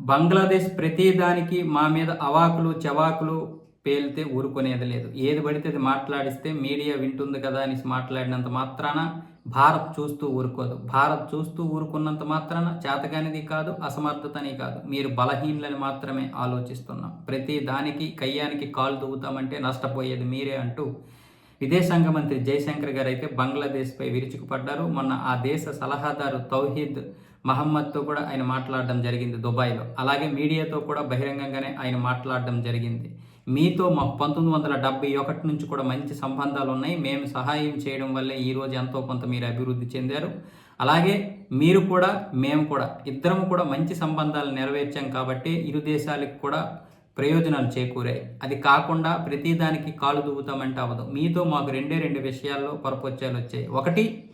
బంగ్లాదేశ్ ప్రతిదానికి మా మీద అవాకులు చవాకులు పేలితే ఊరుకునేది లేదు. ఏది పడితే అది మాట్లాడిస్తే మీడియా వింటుంది కదా అనేసి మాట్లాడినంత మాత్రాన భారత్ చూస్తూ ఊరుకోదు. భారత్ చూస్తూ ఊరుకున్నంత మాత్రాన చేతగానిది కాదు అసమర్థతని కాదు. మీరు బలహీనులని మాత్రమే ఆలోచిస్తున్నాం. ప్రతి దానికి కయ్యానికి కాలు దువ్వుతామంటే నష్టపోయేది మీరే అంటూ విదేశాంగ మంత్రి జయశంకర్ గారు అయితే బంగ్లాదేశ్పై విరుచుకుపడ్డారు. మొన్న ఆ దేశ సలహాదారు తౌహీద్ మహమ్మద్తో కూడా ఆయన మాట్లాడడం జరిగింది దుబాయ్లో. అలాగే మీడియాతో కూడా బహిరంగంగానే ఆయన మాట్లాడడం జరిగింది. మీతో మా పంతొమ్మిది వందల డెబ్బై ఒకటి నుంచి కూడా మంచి సంబంధాలు ఉన్నాయి. మేము సహాయం చేయడం వల్లే ఈరోజు ఎంతో కొంత మీరు అభివృద్ధి చెందారు. అలాగే మీరు కూడా మేము కూడా ఇద్దరం కూడా మంచి సంబంధాలు నెరవేర్చాం కాబట్టి ఇరు దేశాలకు కూడా ప్రయోజనాలు చేకూరాయి. అది కాకుండా ప్రతిదానికి కాలు దువ్వుతామంటే అవ్వదు. మీతో మాకు రెండే రెండు విషయాల్లో పరపొచ్చాలు వచ్చాయి. ఒకటి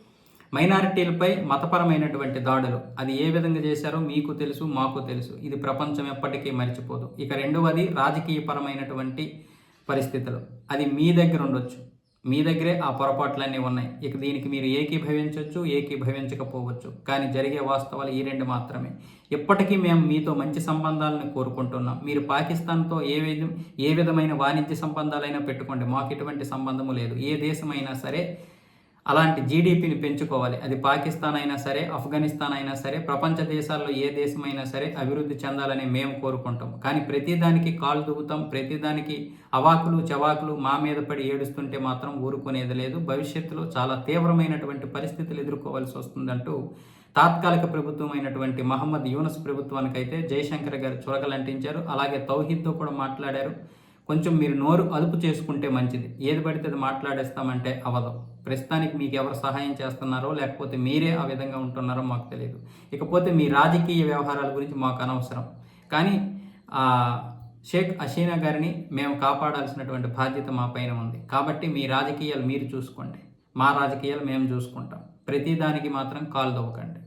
మైనారిటీలపై మతపరమైనటువంటి దాడులు. అది ఏ విధంగా చేశారో మీకు తెలుసు మాకు తెలుసు. ఇది ప్రపంచం ఎప్పటికీ మర్చిపోదు. ఇక రెండవది రాజకీయపరమైనటువంటి పరిస్థితులు. అది మీ దగ్గర ఉండొచ్చు. మీ దగ్గరే ఆ పొరపాట్లన్నీ ఉన్నాయి. ఇక దీనికి మీరు ఏకీభవించవచ్చు ఏకీభవించకపోవచ్చు. కానీ జరిగే వాస్తవాలు ఈ రెండు మాత్రమే. ఇప్పటికీ మేము మీతో మంచి సంబంధాలను కోరుకుంటున్నాం. మీరు పాకిస్తాన్తో ఏ విధం ఏ విధమైన వాణిజ్య సంబంధాలైనా పెట్టుకోండి. మాకు ఎటువంటి సంబంధము లేదు. ఏ దేశమైనా సరే అలాంటి జీడిపిని పెంచుకోవాలి. అది పాకిస్తాన్ అయినా సరే ఆఫ్ఘనిస్తాన్ అయినా సరే ప్రపంచ దేశాల్లో ఏ దేశమైనా సరే అభివృద్ధి చెందాలని మేము కోరుకుంటాం. కానీ ప్రతిదానికి కాలు దుగుతాం ప్రతిదానికి అవాకులు చవాకులు మా మీద పడి ఏడుస్తుంటే మాత్రం ఊరుకునేది లేదు. భవిష్యత్తులో చాలా తీవ్రమైనటువంటి పరిస్థితులు ఎదుర్కోవాల్సి వస్తుందంటూ తాత్కాలిక ప్రభుత్వం అయినటువంటి మహమ్మద్ యూనస్ ప్రభుత్వానికైతే జయశంకర్ గారు చురకలంటించారు. అలాగే తౌహీద్తో కూడా మాట్లాడారు. కొంచెం మీరు నోరు అదుపు చేసుకుంటే మంచిది. ఏది పడితే అది మాట్లాడేస్తామంటే అవదు ప్రస్తుతానికి మీకు ఎవరు సహాయం చేస్తున్నారో లేకపోతే మీరే ఆ విధంగా ఉంటున్నారో మాకు తెలియదు ఇకపోతే మీ రాజకీయ వ్యవహారాల గురించి మాకు అనవసరం. కానీ షేక్ హసీనా గారిని మేము కాపాడాల్సినటువంటి బాధ్యత మా పైన ఉంది. కాబట్టి మీ రాజకీయాలు మీరు చూసుకోండి. మా రాజకీయాలు మేము చూసుకుంటాం. ప్రతిదానికి మాత్రం కాలు దవ్వకండి